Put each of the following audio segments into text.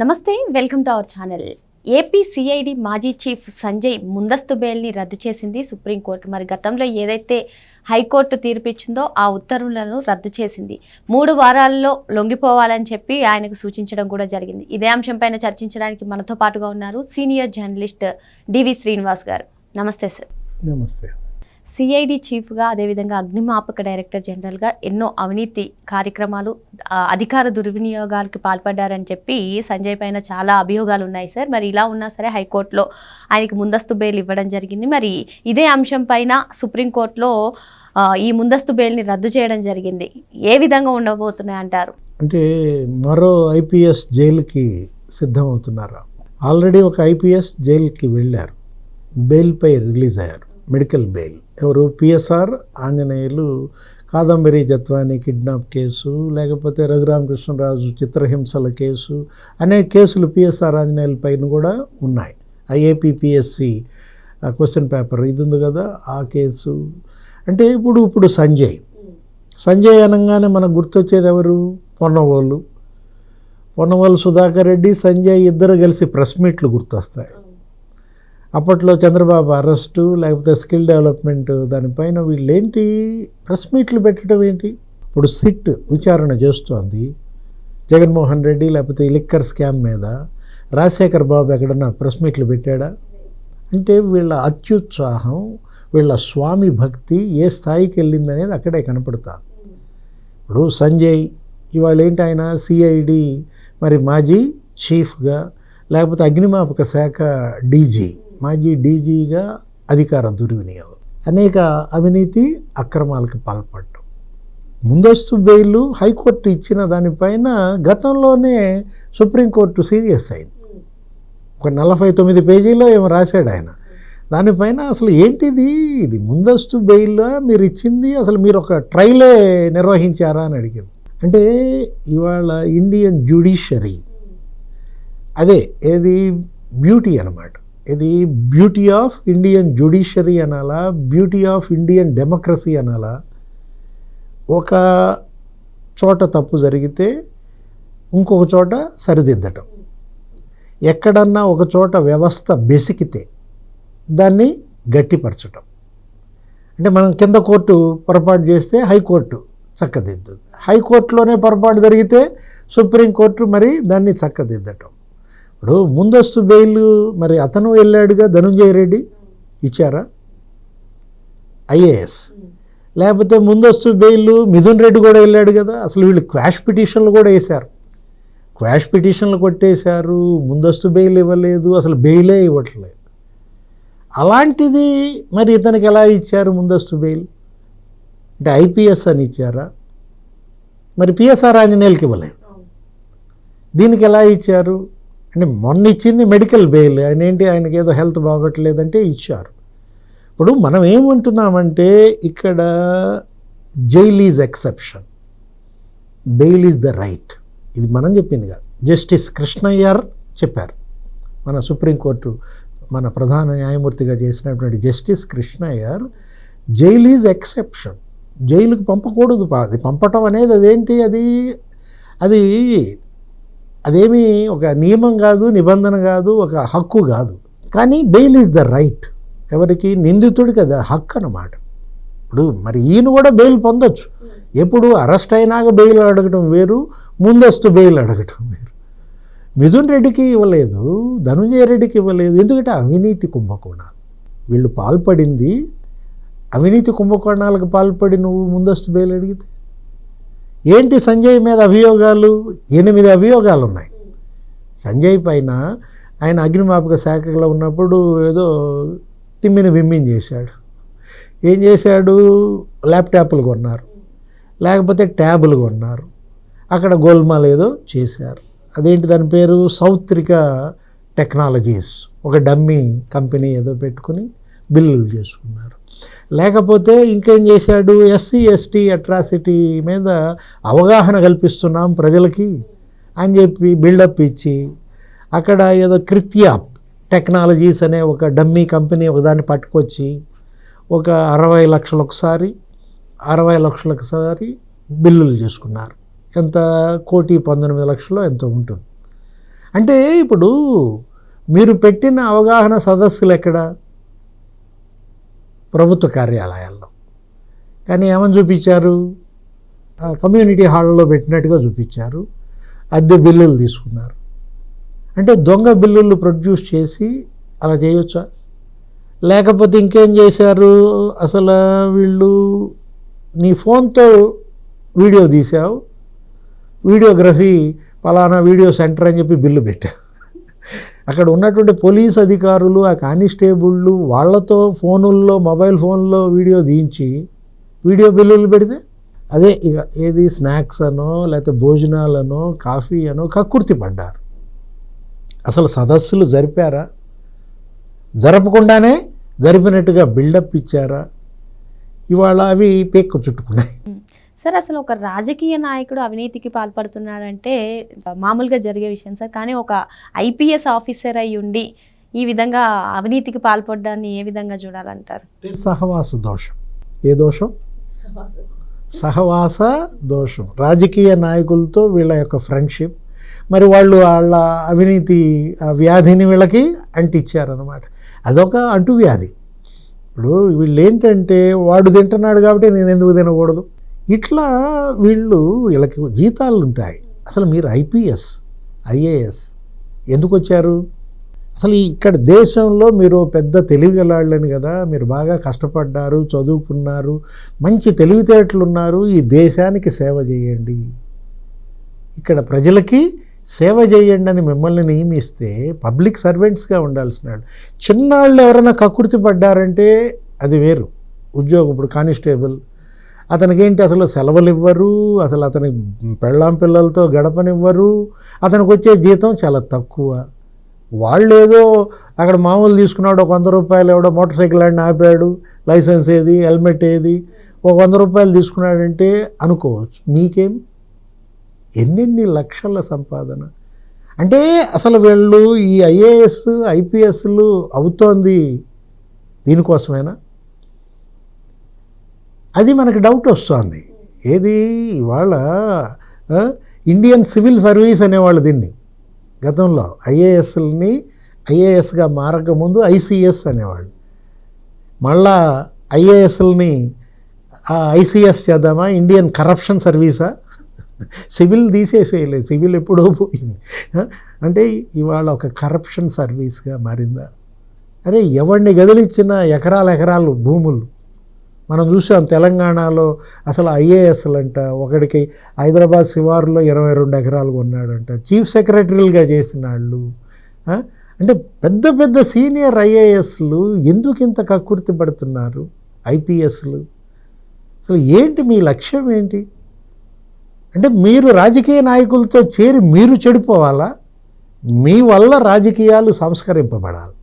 నమస్తే welcome to our channel. AP CID మాజీ chief Sanjay ముందస్తు బెయిల్ని రద్దు చేసింది సుప్రీంకోర్టు. మరి గతంలో ఏదైతే హైకోర్టు తీర్పిచ్చిందో ఆ ఉత్తర్వులను రద్దు చేసింది. మూడు వారాల్లో లొంగిపోవాలని చెప్పి ఆయనకు సూచించడం కూడా జరిగింది. ఇదే అంశంపైన చర్చించడానికి మనతో పాటుగా ఉన్నారు సీనియర్ జర్నలిస్ట్ డివి శ్రీనివాస్ గారు. నమస్తే సార్. నమస్తే. సిఐడి చీఫ్గా అదేవిధంగా అగ్నిమాపక డైరెక్టర్ జనరల్గా ఎన్నో అవినీతి కార్యక్రమాలు అధికార దుర్వినియోగాలకి పాల్పడ్డారని చెప్పి సంజయ్ పైన చాలా అభియోగాలు ఉన్నాయి సార్. మరి ఇలా ఉన్నా సరే హైకోర్టులో ఆయనకి ముందస్తు బెయిల్ ఇవ్వడం జరిగింది. మరి ఇదే అంశం పైన సుప్రీంకోర్టులో ఈ ముందస్తు బెయిల్ని రద్దు చేయడం జరిగింది. ఏ విధంగా ఉండబోతున్నాయి అంటారు? అంటే మరో ఐపీఎస్ జైలుకి సిద్ధమవుతున్నారా? ఆల్రెడీ ఒక ఐపీఎస్ జైలుకి వెళ్ళారు. బెయిల్పై రిలీజ్ అయ్యారు. Medical bail. ఎవరు? PSR Anjaneyulu Kadambari Jatwani kidnap case లేకపోతే రఘురామకృష్ణరాజు చిత్రహింసల కేసు అనేక కేసులు పిఎస్ఆర్ ఆంజనేయుల పైన కూడా ఉన్నాయి. ఐఏపీపీఎస్సి క్వశ్చన్ పేపర్ ఇది ఉంది కదా ఆ కేసు. అంటే ఇప్పుడు ఇప్పుడు సంజయ్. సంజయ్ అనగానే మనకు గుర్తొచ్చేది ఎవరు? పొన్నవోలు. పొన్నవోలు సుధాకర్ రెడ్డి సంజయ్ ఇద్దరు కలిసి ప్రెస్ మీట్లు గుర్తొస్తాయి. అప్పట్లో చంద్రబాబు అరెస్టు లేకపోతే స్కిల్ డెవలప్మెంట్ దానిపైన వీళ్ళేంటి ప్రెస్ మీట్లు పెట్టడం ఏంటి? ఇప్పుడు సిట్ విచారణ చేస్తోంది. జగన్మోహన్ రెడ్డి లేకపోతే లిక్కర్ స్కామ్ మీద రాజశేఖర్ బాబు ఎక్కడన్నా ప్రెస్ మీట్లు పెట్టాడా? అంటే వీళ్ళ అత్యుత్సాహం వీళ్ళ స్వామి భక్తి ఏ స్థాయికి వెళ్ళింది అనేది అక్కడే కనపడుతుంది. ఇప్పుడు సంజయ్ ఇవాళ ఏంటి ఆయన సిఐడి మరి మాజీ చీఫ్గా లేకపోతే అగ్నిమాపక శాఖ డీజీ మాజీ డీజీగా అధికార దుర్వినియోగం. అనేక అవినీతి అక్రమాలకు పాల్పడటం ముందస్తు బెయిల్ హైకోర్టు ఇచ్చిన దానిపైన గతంలోనే సుప్రీంకోర్టు సీరియస్ అయింది. ఒక నలభై తొమ్మిది పేజీలో ఏమో రాశాడు ఆయన. దానిపైన అసలు ఏంటిది? ఇది ముందస్తు బెయిల్? మీరు ఇచ్చింది అసలు మీరు ఒక ట్రైలే నిర్వహించారా అని అడిగింది. అంటే ఇవాళ ఇండియన్ జ్యుడిషరీ అదే ఏది? బ్యూటీ అనమాట ఇది బ్యూటీ ఆఫ్ ఇండియన్ జ్యుడిషరీ అనాలా బ్యూటీ ఆఫ్ ఇండియన్ డెమోక్రసీ అనాలా. ఒక చోట తప్పు జరిగితే ఇంకొక చోట సరిదిద్దటం. ఎక్కడన్నా ఒక చోట వ్యవస్థ బెసికితే దాన్ని గట్టిపరచటం. అంటే మనం కింద కోర్టు పొరపాటు చేస్తే హైకోర్టు చక్కదిద్దు హైకోర్టులోనే పొరపాటు జరిగితే సుప్రీంకోర్టు మరి దాన్ని చక్కదిద్దటం. ఇప్పుడు ముందస్తు బెయిల్ మరి అతను వెళ్ళాడుగా ధనుంజయ రెడ్డి ఇచ్చారా? ఐఏఎస్. లేకపోతే ముందస్తు బెయిల్ మిథున్ రెడ్డి కూడా వెళ్ళాడు కదా అసలు వీళ్ళు క్వాష్ పిటిషన్లు కూడా వేశారు. క్వాష్ పిటిషన్లు కొట్టేశారు ముందస్తు బెయిల్ ఇవ్వలేదు అసలు బెయిలే ఇవ్వట్లేదు. అలాంటిది మరి ఇతనికి ఎలా ఇచ్చారు ముందస్తు బెయిల్? అంటే ఐపీఎస్ అని ఇచ్చారా? మరి పిఎస్ఆర్ ఆంజనేయులకి ఇవ్వలేదు. దీనికి ఎలా ఇచ్చారు? అంటే మొన్న ఇచ్చింది మెడికల్ బెయిల్. ఆయన ఏంటి? ఆయనకి ఏదో హెల్త్ బాగోట్లేదంటే ఇచ్చారు. ఇప్పుడు మనం ఏమంటున్నామంటే ఇక్కడ jail is exception. Bail is the right. ఇది మనం చెప్పింది కాదు. జస్టిస్ కృష్ణయ్యర్ చెప్పారు. మన సుప్రీంకోర్టు మన ప్రధాన న్యాయమూర్తిగా చేసినటువంటి justice Krishna Iyer jail is exception. జైలుకి పంపకూడదు. అది పంపటం అనేది అదేంటి? అది అది అదేమి ఒక నియమం కాదు నిబంధన కాదు ఒక హక్కు కాదు. కానీ బెయిల్ ఈజ్ ద రైట్. ఎవరికి? నిందితుడికి అది హక్కు అన్నమాట. ఇప్పుడు మరి ఈయన కూడా బెయిల్ పొందొచ్చు. ఎప్పుడు అరెస్ట్ అయినాక బెయిల్ అడగటం వేరు ముందస్తు బెయిల్ అడగటం వేరు. మిథున్ రెడ్డికి ఇవ్వలేదు ధనుంజయ రెడ్డికి ఇవ్వలేదు. ఎందుకంటే అవినీతి కుంభకోణాలు. వీళ్ళు పాల్పడింది అవినీతి కుంభకోణాలకు పాల్పడి నువ్వు ముందస్తు బెయిల్ అడిగితే? ఏంటి సంజయ్ మీద అభియోగాలు? ఎనిమిది అభియోగాలు ఉన్నాయి సంజయ్ పైన ఆయన అగ్నిమాపక శాఖలో ఉన్నప్పుడు ఏదో తిమ్మిని బిమ్మిని చేశాడు. ఏం చేశాడు? ల్యాప్టాప్లు కొన్నారు. లేకపోతే ట్యాబులు కొన్నారు. అక్కడ గోల్మాల్ ఏదో చేశారు. అదేంటి దాని పేరు? సౌత్రిక టెక్నాలజీస్. ఒక డమ్మీ కంపెనీ ఏదో పెట్టుకుని బిల్లులు చేసుకున్నారు. లేకపోతే ఇంకేం చేశాడు? ఎస్సీ ఎస్టీ అట్రాసిటీ మీద అవగాహన కల్పిస్తున్నాం ప్రజలకి అని చెప్పి బిల్డప్ ఇచ్చి అక్కడ ఏదో కృత్యాప్ టెక్నాలజీస్ అనే ఒక డమ్మీ కంపెనీ ఒకదాన్ని పట్టుకొచ్చి ఒక అరవై లక్షలు ఒకసారి అరవై లక్షలు ఒకసారి బిల్లులు చేసుకున్నారు. ఎంత? కోటి పంతొమ్మిది లక్షలు ఎంత ఉంటుంది. అంటే ఇప్పుడు మీరు పెట్టిన అవగాహన సదస్సులు ఎక్కడ? ప్రభుత్వ కార్యాలయాల్లో. కానీ ఏమని చూపించారు? కమ్యూనిటీ హాల్లో పెట్టినట్టుగా చూపించారు. అద్దె బిల్లులు తీసుకున్నారు. అంటే దొంగ బిల్లులు ప్రొడ్యూస్ చేసి అలా చేయొచ్చా? లేకపోతే ఇంకేం చేశారు? అసలు వీళ్ళు నీ ఫోన్తో వీడియో తీసావు వీడియోగ్రఫీ పలానా వీడియో సెంటర్ అని చెప్పి బిల్లు పెట్టావు. అక్కడ ఉన్నటువంటి పోలీస్ అధికారులు ఆ కానిస్టేబుళ్ళు వాళ్ళతో ఫోనుల్లో మొబైల్ ఫోన్లో వీడియో దించి వీడియో బిల్లులు పెడితే అదే ఇక ఏది స్నాక్స్ అనో లేకపోతే భోజనాలనో కాఫీ అనో కక్కుర్తి పడ్డారు. అసలు సదస్సులు జరిపారా? జరపకుండానే జరిపినట్టుగా బిల్డప్ ఇచ్చారా? ఇవాళ అవి పేక్కు చుట్టుకున్నాయి. సార్ అసలు ఒక రాజకీయ నాయకుడు అవినీతికి పాల్పడుతున్నారంటే మామూలుగా జరిగే విషయం సార్. కానీ ఒక ఐపీఎస్ ఆఫీసర్ అయి ఉండి ఈ విధంగా అవినీతికి పాల్పడడాన్ని ఏ విధంగా చూడాలంటారు? సహవాస దోషం. ఏ దోషం? సహవాస దోషం. రాజకీయ నాయకులతో వీళ్ళ యొక్క ఫ్రెండ్షిప్. మరి వాళ్ళు వాళ్ళ అవినీతి వ్యాధిని వీళ్ళకి అంటిచ్చారనమాట అదొక అంటువ్యాధి. ఇప్పుడు వీళ్ళు ఏంటంటే వాడు తింటున్నాడు కాబట్టి నేను ఎందుకు తినకూడదు? ఇట్లా వీళ్ళు వీళ్ళకి జీతాలు ఉంటాయి అసలు మీరు ఐపీఎస్ ఐఏఎస్ ఎందుకు వచ్చారు? అసలు ఇక్కడ దేశంలో మీరు పెద్ద తెలివిగలాళ్ళని కదా మీరు బాగా కష్టపడ్డారు చదువుకున్నారు మంచి తెలివితేటలు ఉన్నారు ఈ దేశానికి సేవ చేయండి. ఇక్కడ ప్రజలకి సేవ చేయండి అని మిమ్మల్ని నియమిస్తే పబ్లిక్ సర్వెంట్స్గా ఉండాల్సిన వాళ్ళు. చిన్నాళ్ళు ఎవరైనా కకృతి పడ్డారంటే అది వేరు. ఉద్యోగం ఇప్పుడు కానిస్టేబుల్ అతనికి ఏంటి అసలు సెలవులు ఇవ్వరు అసలు అతని పెళ్ళాం పిల్లలతో గడపనివ్వరు అతనికి వచ్చే జీతం చాలా తక్కువ. వాళ్ళు ఏదో అక్కడ మామూలు తీసుకున్నాడు ఒక వంద రూపాయలు ఎవడో మోటార్ సైకిల్ ఆడిని ఆపాడు లైసెన్స్ ఏది హెల్మెట్ ఏది ఒక వంద రూపాయలు తీసుకున్నాడంటే అనుకోవచ్చు. మీకేం? ఎన్నెన్ని లక్షల సంపాదన. అంటే అసలు వీళ్ళు ఈ ఐఏఎస్ ఐపీఎస్లు అవుతోంది దీనికోసమేనా? అది మనకు డౌట్ వస్తుంది. ఏది? ఇవాళ ఇండియన్ సివిల్ సర్వీస్ అనేవాళ్ళు దీన్ని. గతంలో ఐఏఎస్ని ఐఏఎస్గా మారకముందు ఐసీఎస్ ఐసిఎస్ అనేవాళ్ళు. మళ్ళా ఐఏఎస్ని ఐసిఎస్ చేద్దామా? ఇండియన్ కరప్షన్ సర్వీసా సివిల్ తీసేసేయలేదు. సివిల్ ఎప్పుడో పోయింది. అంటే ఇవాళ ఒక కరప్షన్ సర్వీస్గా మారిందా? అరే ఎవరిని గదిలిచ్చినా ఎకరాల ఎకరాలు భూములు. మనం చూసాం తెలంగాణలో అసలు ఐఏఎస్లు అంట ఒకడికి హైదరాబాద్ శివారులో ఇరవై రెండు ఎకరాలు కొన్నాడంట. చీఫ్ సెక్రటరీలుగా చేసిన వాళ్ళు అంటే పెద్ద పెద్ద సీనియర్ ఐఏఎస్లు ఎందుకు ఇంత కక్కుర్తి పడుతున్నారు ఐపీఎస్లు? అసలు ఏంటి మీ లక్ష్యం ఏంటి? అంటే మీరు రాజకీయ నాయకులతో చేరి మీరు చెడిపోవాలా? మీ వల్ల రాజకీయాలు సంస్కరింపబడాలి.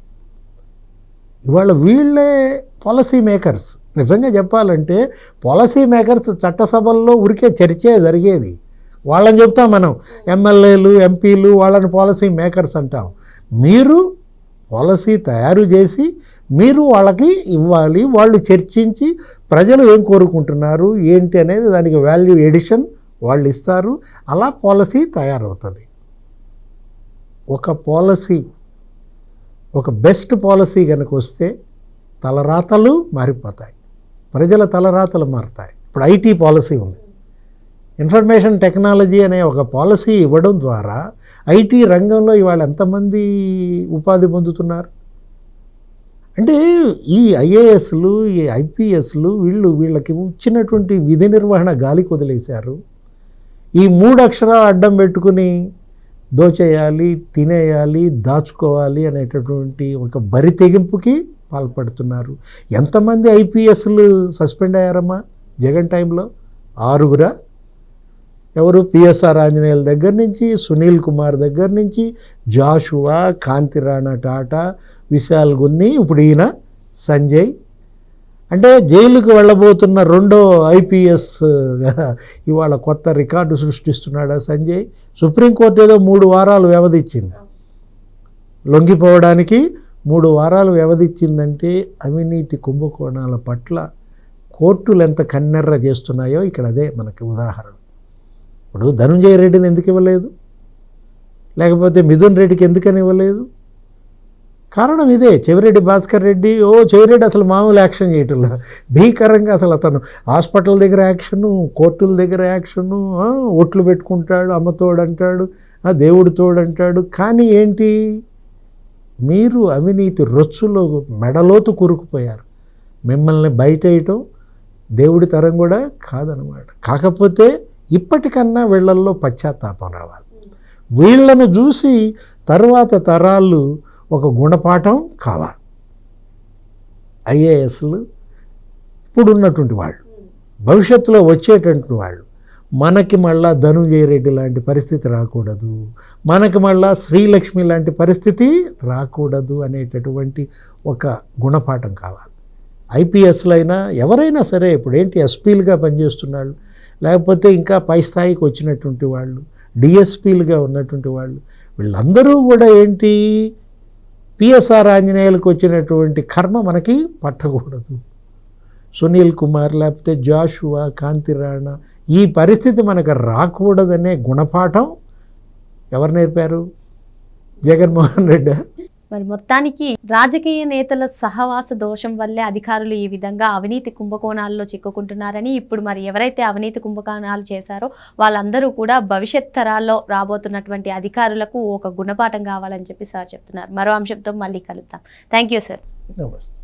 ఇవాళ వీళ్ళే పాలసీ మేకర్స్ నిజంగా చెప్పాలంటే పాలసీ మేకర్స్ చట్టసభల్లో ఉరికే చర్చే జరిగేది. వాళ్ళని చెప్తాం మనం ఎమ్మెల్యేలు ఎంపీలు వాళ్ళని పాలసీ మేకర్స్ అంటాం. మీరు పాలసీ తయారు చేసి మీరు వాళ్ళకి ఇవ్వాలి వాళ్ళు చర్చించి ప్రజలు ఏం కోరుకుంటున్నారు ఏంటి అనేది దానికి వాల్యూ ఎడిషన్ వాళ్ళు ఇస్తారు. అలా పాలసీ తయారవుతుంది. ఒక పాలసీ ఒక బెస్ట్ పాలసీ కనుక వస్తే తలరాతలు మారిపోతాయి. ప్రజల తలరాతలు మారుతాయి. ఇప్పుడు ఐటీ పాలసీ ఉంది. ఇన్ఫర్మేషన్ టెక్నాలజీ అనే ఒక పాలసీ ఇవ్వడం ద్వారా ఐటీ రంగంలో ఇవాళ ఎంతమంది ఉపాధి పొందుతున్నారు? అంటే ఈ ఐఏఎస్లు ఈ ఐపీఎస్లు వీళ్ళు వీళ్ళకి ఇచ్చినటువంటి విధి నిర్వహణ గాలికి వదిలేశారు. ఈ మూడు అక్షరాలు అడ్డం పెట్టుకుని దోచేయాలి తినేయాలి దాచుకోవాలి అనేటటువంటి ఒక బరి తెగింపుకి పాల్పడుతున్నారు. ఎంతమంది ఐపీఎస్లు సస్పెండ్ అయ్యారమ్మా జగన్ టైంలో? ఆరుగురా? ఎవరు? పిఎస్ఆర్ ఆంజనేయుల దగ్గర నుంచి సునీల్ కుమార్ దగ్గర నుంచి జాషువా కాంతిరాణా టాటా విశాల్ గున్ని ఇప్పుడు ఈయన సంజయ్. అంటే జైలుకు వెళ్ళబోతున్న రెండో ఐపీఎస్ ఇవాళ కొత్త రికార్డు సృష్టిస్తున్నాడా సంజయ్? సుప్రీంకోర్టు ఏదో మూడు వారాలు వ్యవధి ఇచ్చింది లొంగిపోవడానికి మూడు వారాలు వ్యవధిచ్చిందంటే అవినీతి కుంభకోణాల పట్ల కోర్టులు ఎంత కన్నెర్ర చేస్తున్నాయో ఇక్కడ అదే మనకి ఉదాహరణ. ఇప్పుడు ధనుంజయ రెడ్డిని ఎందుకు ఇవ్వలేదు? లేకపోతే మిథున్ రెడ్డికి ఎందుకని ఇవ్వలేదు? కారణం ఇదే చెవిరెడ్డి భాస్కర్ రెడ్డి ఓ చెవిరెడ్డి అసలు మామూలు యాక్షన్ చేయటంలా. భీకరంగా అసలు అతను హాస్పిటల్ దగ్గర యాక్షను కోర్టుల దగ్గర యాక్షను ఒట్లు పెట్టుకుంటాడు అమ్మ తోడంటాడు ఆ, దేవుడు కానీ ఏంటి? మీరు అవినీతి రొచ్చులో మెడలోతు కూరుకుపోయారు. మిమ్మల్ని బయట వేయటం దేవుడి తరం కూడా కాదనమాట. కాకపోతే ఇప్పటికన్నా వీళ్ళల్లో పశ్చాత్తాపం రావాలి. వీళ్ళను చూసి తర్వాత తరాలు ఒక గుణపాఠం కావాలి. ఐఏఎస్లు ఇప్పుడున్నటువంటి వాళ్ళు భవిష్యత్తులో వచ్చేటటువంటి వాళ్ళు మనకి మళ్ళా ధనుంజయ రెడ్డి లాంటి పరిస్థితి రాకూడదు. మనకి మళ్ళా శ్రీలక్ష్మి లాంటి పరిస్థితి రాకూడదు అనేటటువంటి ఒక గుణపాఠం కావాలి. ఐపీఎస్లైనా అయినా ఎవరైనా సరే ఇప్పుడు ఏంటి ఎస్పీలుగా పనిచేస్తున్నాళ్ళు లేకపోతే ఇంకా పై స్థాయికి వచ్చినటువంటి వాళ్ళు డిఎస్పీలుగా ఉన్నటువంటి వాళ్ళు వీళ్ళందరూ కూడా ఏంటి పిఎస్ఆర్ ఆంజనేయులకు వచ్చినటువంటి కర్మ మనకి పట్టకూడదు. సునీల్ కుమార్ లేకపోతే జాషువా కాంతిరాణ ఈ పరిస్థితి మనకు రాకూడదనే గుణపాఠం ఎవరు నేర్పారు? జగన్మోహన్ రెడ్డి. మరి మొత్తానికి రాజకీయ నేతల సహవాస దోషం వల్లే అధికారులు ఈ విధంగా అవినీతి కుంభకోణాల్లో చిక్కుకుంటున్నారని ఇప్పుడు మరి ఎవరైతే అవినీతి కుంభకోణాలు చేశారో వాళ్ళందరూ కూడా భవిష్యత్ తరాల్లో రాబోతున్నటువంటి అధికారులకు ఒక గుణపాఠం కావాలని చెప్పి సార్ చెప్తున్నారు. మరో అంశంతో మళ్ళీ కలుద్దాం. థ్యాంక్ యూ సార్ నమస్తే.